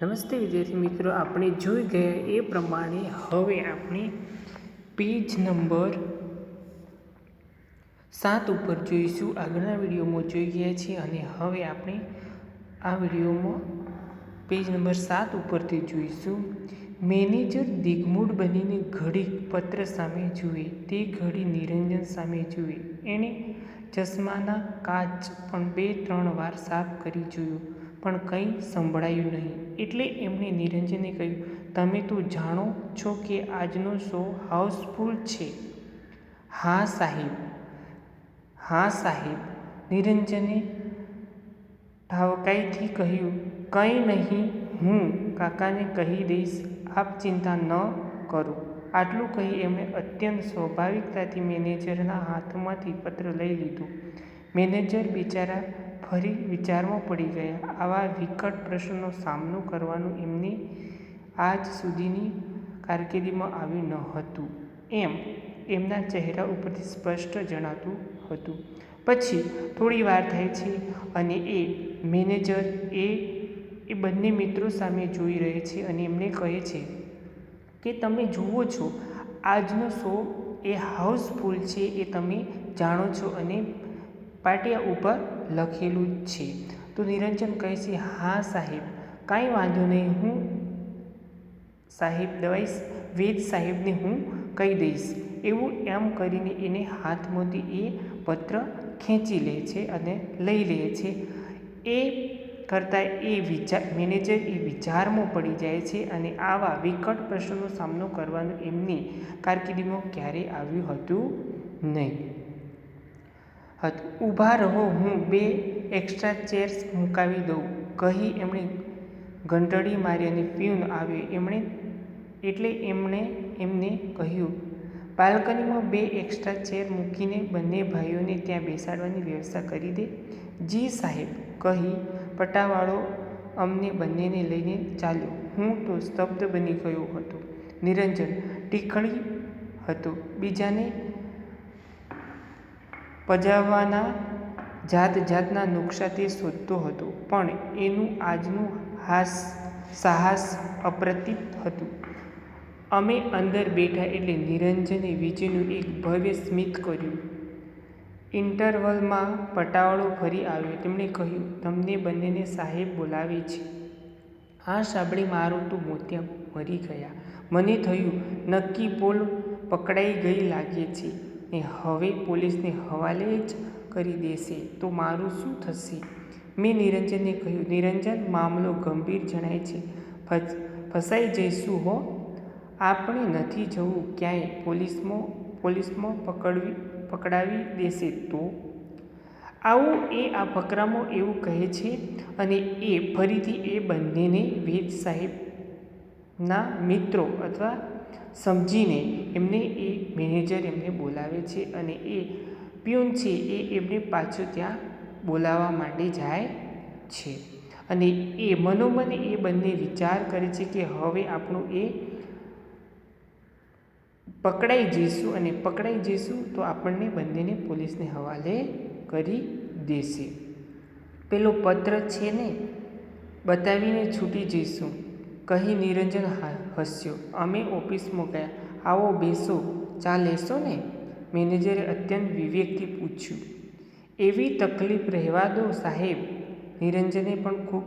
નમસ્તે વિદ્યાર્થી મિત્રો, આપણે જોઈ ગયા એ પ્રમાણે હવે આપણે પેજ નંબર સાત ઉપર જોઈશું. આગળના વિડીયોમાં જોઈ ગયા છીએ અને હવે આપણે આ વિડીયોમાં પેજ નંબર સાત ઉપરથી જોઈશું. મેનેજર દિગ્મૂઢ બનીને ઘડી પત્ર સામે જુએ, તે ઘડી નિરંજન સામે જુએ. એણે ચશ્માના કાચ પણ બે ત્રણ વાર સાફ કરી જોયું. પણ કંઈ સંભળાયું નહીં. એટલે એમણે નિરંજને કહ્યું, તમે તો જાણો છો કે આજનો શો હાઉસફુલ છે. હા, સાહેબ. હા, સાહેબ. નિરંજને ઠાવકાઈથી કહ્યું, કંઈ નહીં, હું કાકાને કહી દઈશ, આપ ચિંતા ન કરો. આટલું કહી એમણે અત્યંત સ્વાભાવિકતાથી મેનેજરના હાથમાંથી પત્ર લઈ લીધું. મેનેજર બિચારા ફરી વિચારમાં પડી ગયા. આવા વિકટ પ્રશ્નનો સામનો કરવાનું એમની આજ સુધીની કારકિર્દીમાં આવ્યું ન હતું. એમ એમના ચહેરા ઉપરથી સ્પષ્ટ જણાતું હતું. પછી થોડી વાર થાય છે અને એ મેનેજર એ એ બંને મિત્રો સામે જોઈ રહે છે અને એમને કહે છે કે તમે જુઓ છો, આજનો શો એ હાઉસફુલ છે એ તમે જાણો છો અને પાટિયા ઉપર લખેલું છે. તો નિરંજન કહે છે હા, સાહેબ. કાંઈ વાંધો નહીં, હું સાહેબ દવાઈ વેદ સાહેબને હું કહી દઈશ. એવું એમ કરીને એને હાથમાંથી એ પત્ર ખેંચી લે છે અને લઈ લે છે. એ કરતાં એ વિચાર, મેનેજર એ વિચારમાં પડી જાય છે અને આવા વિકટ પ્રશ્નોનો સામનો કરવાનું એમની કારકિર્દીમાં ક્યારેય આવ્યું હતું નહીં. હતું ઊભા રહો, હું બે એક્સ્ટ્રા ચેર્સ મુકાવી દઉં. કહી એમણે ઘંટડી મારી અને પ્યુન આવ્યો. એમણે, એટલે એમણે એમને કહ્યું, બાલ્કનીમાં બે એક્સ્ટ્રા ચેર મૂકીને બંને ભાઈઓને ત્યાં બેસાડવાની વ્યવસ્થા કરી દે. જી સાહેબ, કહી પટાવાળો અમને બંનેને લઈને ચાલ્યો. હું તો સ્તબ્ધ બની ગયો હતો. નિરંજન ટીખળી હતો. બીજાને પજાવવાના જાત જાતના નુકસા તે શોધતો હતો. પણ એનું આજનું હાસ, સાહસ અપ્રતિત હતું. અમે અંદર બેઠા એટલે નિરંજને વિજયનું એક ભવ્ય સ્મિત કર્યું. ઇન્ટરવલમાં પટાવાળો ફરી આવ્યો. તેમણે કહ્યું, તમને બંનેને સાહેબ બોલાવે છે. આ સાંભળી, મારું તો મોતિયા મરી ગયા. મને થયું, નક્કી પોલ પકડાઈ ગઈ લાગે છે. ને હવે પોલીસને હવાલે જ કરી દેશે. તો મારું શું થશે? મેં નિરંજનને કહ્યું, નિરંજન, મામલો ગંભીર જણાય છે. ફસાઈ જઈશું હો. આપણે નથી જવું ક્યાંય. પોલીસમાં પોલીસમાં પકડવી, પકડાવી દેશે તો? આવું એ આ ફકરામાં એવું કહે છે અને એ ફરીથી એ બંનેને વેદ સાહેબના મિત્રો અથવા સમજીને એમને એ મેનેજર એમને બોલાવે છે અને એ પ્યુન છે એ એમને પાછો ત્યાં બોલાવવા માટે જાય છે. અને એ મનોમન એ બંને વિચાર કરે છે કે હવે આપણું એ પકડાઈ જઈશું અને પકડાઈ જઈશું તો આપણને બંનેને પોલીસને હવાલે કરી દેશે. પેલો પત્ર છે ને, બતાવીને છૂટી જઈશું. કહી નિરંજન હસ્યો. અમે ઓફિસમાં ગયા. આવો બેસો. ચા લેશો ને? મેનેજરે અત્યંત વિવેકથી પૂછ્યું. એવી તકલીફ રહેવા દો સાહેબ. નિરંજને પણ ખૂબ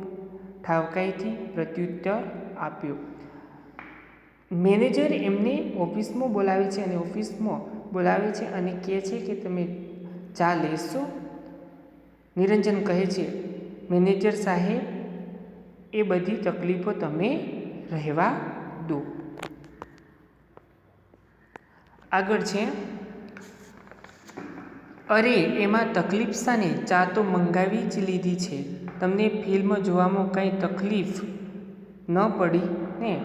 ઠાવકાઈથી પ્રત્યુત્તર આપ્યો. મેનેજર એમને ઓફિસમાં બોલાવે છે અને ઓફિસમાં બોલાવે છે અને કહે છે કે તમે ચા લેશો? નિરંજન કહે છે, મેનેજર સાહેબ એ બધી તકલીફો તમે રહેવા દો. આગળ છે, અરે, એમાં તકલીફ શાને? ચા તો મંગાવી જ લીધી છે. તમને ફિલ્મ જોવામાં કાંઈ તકલીફ ન પડી ને?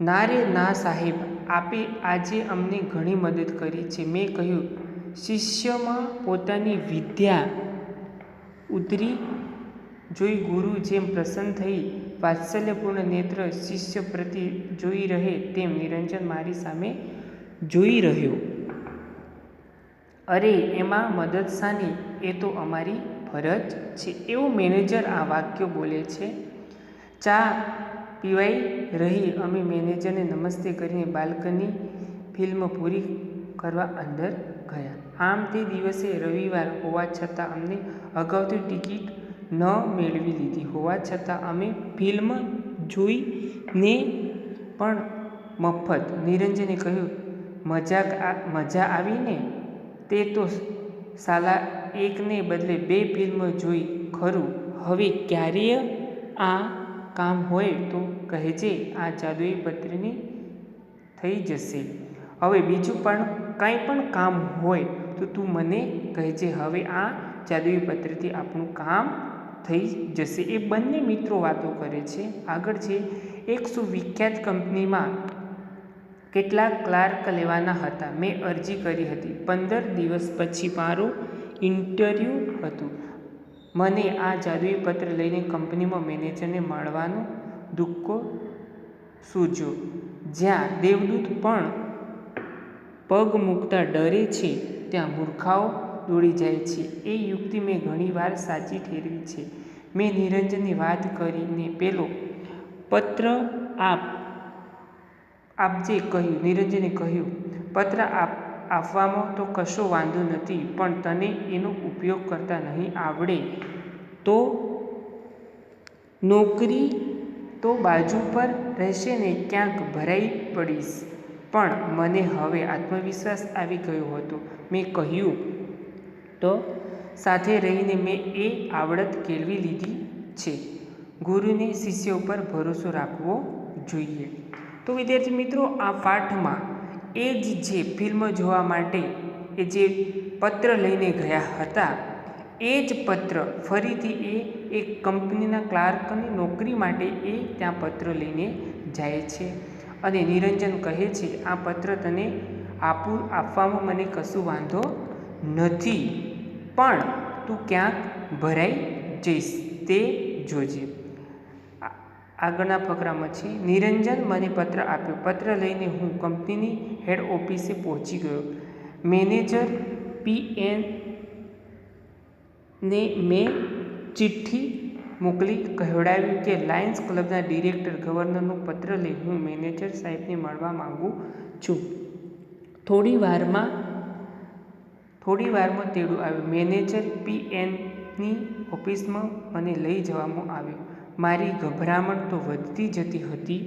ના રે, ના સાહેબ, આપે આજે અમને ઘણી મદદ કરી છે. મેં કહ્યું, શિષ્યમાં પોતાની વિદ્યા ઉતરી જોઈ ગુરુ જેમ પ્રસન્ન થઈ વાત્સલ્યપૂર્ણ નેત્ર શિષ્ય પ્રતિ જોઈ રહે તેમ નિરંજન મારી સામે જોઈ રહ્યો. અરે, એમાં મદદ શાની એ તો અમારી ફરજ છે, એવું મેનેજર આ વાક્યો બોલે છે. ચા પીવાઈ રહી, અમે મેનેજરને નમસ્તે કરીને બાલ્કની ફિલ્મ પૂરી કરવા અંદર ગયા. આમ તે દિવસે રવિવાર હોવા છતાં અમને અગાઉથી ટિકિટ ન મેળવી લીધી. હોવા છતાં અમે ફિલ્મ જોઈને પણ મફત. નિરંજને કહ્યું, મજાક મજા આવીને? તે તો સાલા એકને બદલે બે ફિલ્મ જોઈ ખરું. હવે ક્યારેય આ કામ હોય તો કહેજે, આ જાદુઈ પત્રની થઈ જશે. હવે બીજું પણ કંઈ પણ કામ હોય તો તું મને કહેજે. હવે આ જાદુઈ પત્રથી આપણું કામ થઈ જશે. એ બંને મિત્રો વાતો કરે છે. આગળ છે, એક સુવિખ્યાત કંપનીમાં કેટલાક ક્લાર્ક લેવાના હતા. મેં અરજી કરી હતી. પંદર દિવસ પછી મારું ઇન્ટરવ્યૂ હતું. મને આ જાદુઈ પત્ર લઈને કંપનીમાં મેનેજરને મળવાનો દુઃખો સૂજો જ્યાં દેવદૂત પણ પગ મૂકતા ડરે છે. ત્યાં મૂર્ખાઓ દોડી જાય છે. એ યુક્તિ મેં ઘણીવાર સાચી ઠેરવી છે. મેં નિરંજનની વાત કરીને પેલો પત્ર આપ, આપજે કહ્યું, નિરંજને કહ્યું, પત્ર આપ, આપવામાં તો કશો વાંધો નથી, પણ તને એનો ઉપયોગ કરતા નહીં આવડે. તો નોકરી તો બાજુ પર રહેશે ને ક્યાંક ભરાઈ પડીશ. પણ મને હવે આત્મવિશ્વાસ આવી ગયો હતો. મેં કહ્યું તો સાથે રહીને મેં એ આવડત કેળવી લીધી છે. ગુરુને શિષ્ય ઉપર ભરોસો રાખવો જોઈએ. તો વિદ્યાર્થી મિત્રો, આ પાઠમાં એ જ જે ફિલ્મ જોવા માટે એ જે પત્ર લઈને ગયા હતા, એ જ પત્ર ફરીથી એ એક કંપનીના ક્લાર્કની નોકરી માટે એ ત્યાં પત્ર લઈને જાય છે. અને નિરંજન કહે છે, આ પત્ર તને આપું, આપવામાં મને કશું વાંધો નથી. પણ તું ક્યાંક ભરાઈ જઈશ તે જોજે. આગળના ફકરામાં છે, નિરંજન મને પત્ર આપ્યો. પત્ર લઈને હું કંપનીની હેડ ઓફિસે પહોંચી ગયો. મેનેજર પી એન ને મેં ચિઠ્ઠી મોકલી કહેવડાવ્યું કે લાયન્સ ક્લબના ડિરેક્ટર ગવર્નરનું પત્ર લઈ હું મેનેજર સાહેબને મળવા માગું છું. થોડી વારમાં થોડી વારમાં તેડું આવ્યું. મેનેજર પી એનની ઓફિસમાં મને લઈ જવામાં આવ્યો. મારી ગભરામણ તો વધતી જતી હતી.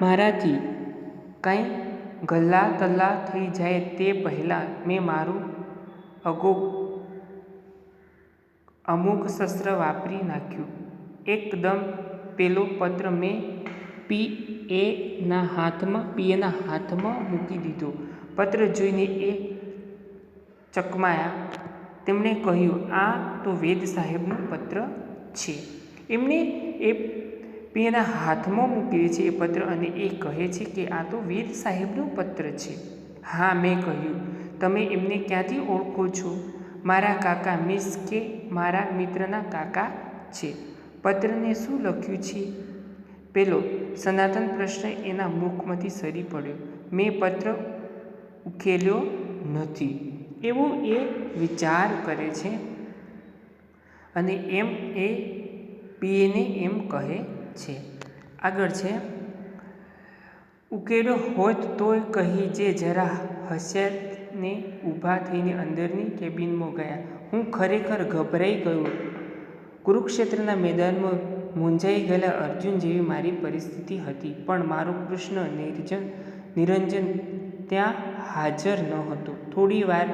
મારાથી કંઈ ગલ્લા તલ્લા થઈ જાય તે પહેલાં મેં મારું અગો અમુક શસ્ત્ર વાપરી નાખ્યું. એકદમ પેલો પત્ર મેં પી એના હાથમાં પીએના હાથમાં મૂકી દીધો. પત્ર જોઈને એ ચકમાયા. તેમણે કહ્યું, આ તો વેદ સાહેબનો પત્ર છે. એમને એ પીએના હાથમાં મૂકી છે એ પત્ર અને એ કહે છે કે, આ તો વેદ સાહેબનો પત્ર છે. હા, મેં કહ્યું, તમે એમને ક્યાંથી ઓળખો છો? મારા કાકા મિસ કે મારા મિત્રના કાકા છે. પત્રને શું લખ્યું છે? પેલો સનાતન પ્રશ્ન એના મુખમાંથી સરી પડ્યો. મેં પત્ર ઉકેલ્યો નથી. એવો એ વિચાર કરે છે. અને એમ એ પીએને એમ કહે છે. આગળ છે. ઉકેલો હોત તોય કહી જે જરા હસ્યાને ઊભા થઈને અંદરની કેબિનમાં ગયા. હું ખરેખર ગભરાઈ ગયો. કુરુક્ષેત્રના મેદાનમાં મૂંઝાઈ ગયેલા અર્જુન જેવી મારી પરિસ્થિતિ હતી. પણ મારો કૃષ્ણ નિર્જન, નિરંજન ત્યાં હાજર ન હતો થોડી વાર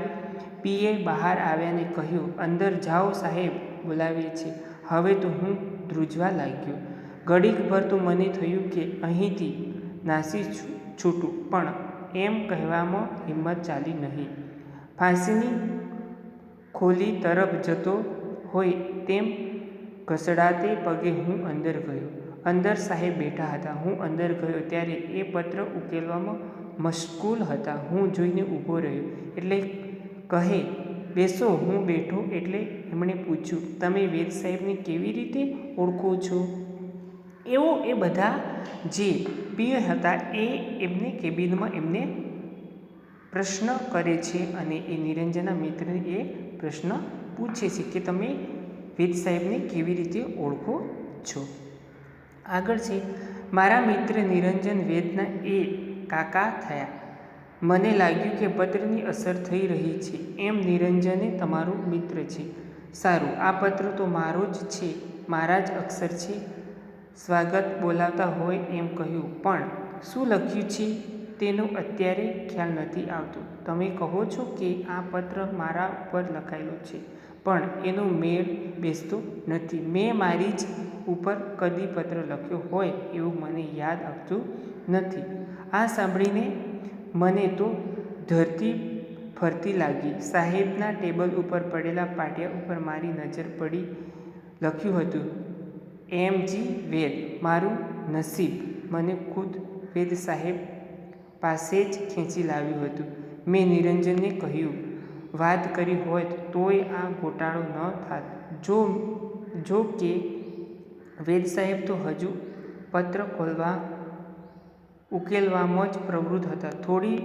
પીએ બહાર આવ્યાને કહ્યું, અંદર જાઓ સાહેબ, બોલાવીએ છે હવે તો હું ધ્રુજવા લાગ્યો. ઘડીક ભર તો મને થયું કે અહીંથી નાસી છૂટું, પણ એમ કહેવામાં હિંમત ચાલી નહીં. ફાંસીની ખોલી તરફ જતો હોય તેમ ઘસડાતે પગે હું અંદર ગયો. અંદર સાહેબ બેઠા હતા. હું અંદર ગયો ત્યારે એ પત્ર ઉકેલવામાં મશગુલ હતા. હું જોઈને ઊભો રહ્યો. એટલે કહે, બેસો, હું બેઠો. એટલે એમણે પૂછ્યું, તમે વેદ સાહેબને કેવી રીતે ઓળખો છો? એવો એ બધા જે પિય હતા એ એમને કેબિનમાં એમને પ્રશ્ન કરે છે અને એ નિરંજના મિત્રને એ પ્રશ્ન પૂછે છે કે તમે વેદ સાહેબને કેવી રીતે ઓળખો છો? આગળ છે. મારા મિત્ર નિરંજન વેદના એ કાકા થયા. મને લાગ્યું કે પત્રની અસર થઈ રહી છે. એમ નિરંજને તમારો મિત્ર છે. સારું, આ પત્ર તો મારો જ છે. મારા જ અક્ષર છે. સ્વાગત બોલાવતા હોય એમ કહ્યું. પણ શું લખ્યું છે? તેનો અત્યારે ખ્યાલ નથી આવતો. તમે કહો છો કે આ પત્ર મારા ઉપર લખાયેલો છે. પણ એનો મેળ બેસતો નથી. મેં મારી જ ઉપર કદી પત્ર લખ્યો હોય એવું મને યાદ આવતું નથી. આ સાંભળીને મને તો ધરતી ફરતી લાગી. સાહેબના ટેબલ ઉપર પડેલા પાટિયા ઉપર મારી નજર પડી લખ્યું હતું, એમ જી વેદ, મારું નસીબ. મને ખુદ વેદ સાહેબ પાસે જ ખેંચી લાવ્યું હતું. મેં નિરંજનને કહ્યું, વાત કરી હોત તોય આ ગોટાળો ન થાત. જો જો કે વેદ સાહેબ તો હજુ પત્ર ખોલવા ઉકેલવામાં જ પ્રવૃત્ત હતા. થોડી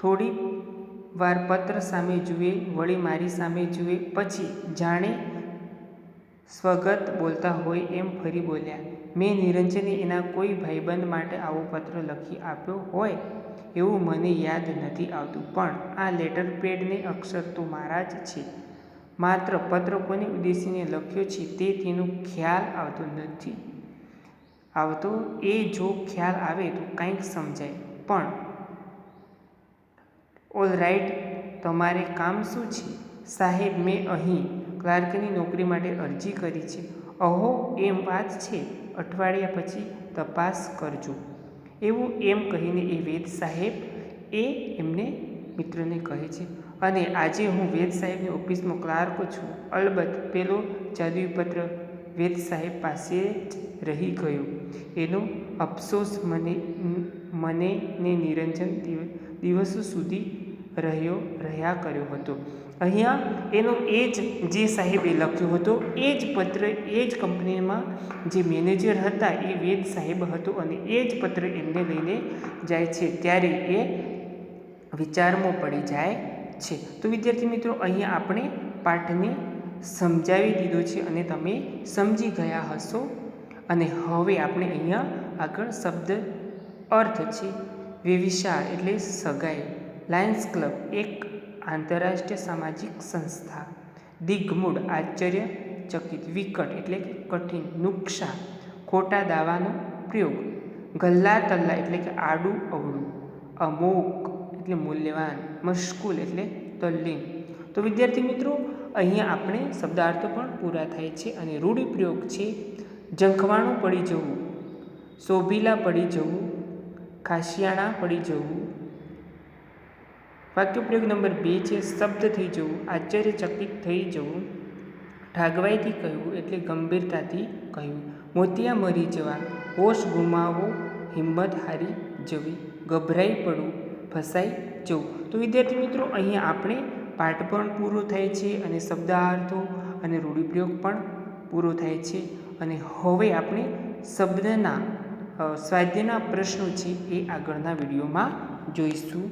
થોડી વાર પત્ર સામે જુએ, વળી મારી સામે જુએ, પછી જાણે સ્વગત બોલતા હોય એમ ફરી બોલ્યા. મેં નિરંજને એના કોઈ ભાઈબંધ માટે આવો પત્ર લખી આપ્યો હોય એવું મને યાદ નથી આવતું, પણ આ લેટર પેડને અક્ષર તો મારા જ છે. માત્ર પત્ર કોને ઉદ્દેશીને લખ્યો છે તે તેનો ખ્યાલ આવતો નથી. આવતો એ જો ખ્યાલ આવે તો કંઈક સમજાય. પણ ઓલ રાઈટ તમારે કામ શું છે? સાહેબ, મેં અહીં ક્લાર્કની નોકરી માટે અરજી કરી છે. અહો, એમ વાત છે. અઠવાડિયા પછી તપાસ કરજો. એવું એમ કહીને એ વેદ સાહેબ એ એમને મિત્રને કહે છે. અને આજે હું વેદ સાહેબની ઓફિસમાં ક્લાર્ક છું. અલબત્ત પેલો જાદુઈ પત્ર વેદ સાહેબ પાસે જ રહી ગયો. એનો અફસોસ મને મને ને નિરંજન દિવસો સુધી રહ્યો, રહ્યા કર્યો હતો. અહીંયા એનો એ જ, જે સાહેબે લખ્યો હતો, એ જ પત્ર, એ જ કંપનીમાં જે મેનેજર હતા, એ વેદ સાહેબ હતો અને એ જ પત્ર એમને લઈને જાય છે. ત્યારે એ વિચારમાં પડી જાય છે. તો વિદ્યાર્થી મિત્રો, અહીંયા આપણે પાઠને સમજાવી દીધો છે અને તમે સમજી ગયા હશો. અને હવે આપણે અહીંયા આગળ શબ્દ અર્થ છે. વેવિશાળ એટલે સગાઈ. લાયન્સ ક્લબ એક આંતરરાષ્ટ્રીય સામાજિક સંસ્થા. દિગ્મૂળ, આશ્ચર્યચકિત, વિકટ એટલે કે કઠિન નુકસા ખોટા દાવાનો પ્રયોગ. ગલ્લા તલ્લા એટલે કે આડું અવળું. અમોક એટલે મૂલ્યવાન. મશ્કુલ એટલે તલ્લીન. તો વિદ્યાર્થી મિત્રો અહીંયા આપણે શબ્દાર્થો પણ પૂરા થાય છે અને રૂઢિપ્રયોગ છે. ઝંખવાણું પડી જવું, શોભીલા પડી જવું, ખાસિયાણા પડી જવું. વાક્યપ્રયોગ નંબર બે છે, શબ્દ થઈ જવું, આશ્ચર્યચકિત થઈ જવું. ઠાગવાઈથી કહ્યું એટલે ગંભીરતાથી કહ્યું, મોતિયા મરી જવા, હોશ ગુમાવો, હિંમત હારી જવી, ગભરાઈ પડવું, ફસાઈ જવું. તો વિદ્યાર્થી મિત્રો, અહીંયા આપણે પાઠ પણ પૂરો થાય છે અને શબ્દાર્થો અને રૂઢિપ્રયોગ પણ પૂરો થાય છે. અને હવે આપણે શબ્દના સ્વાધ્યના પ્રશ્નો છે એ આગળના વિડીયોમાં જોઈશું.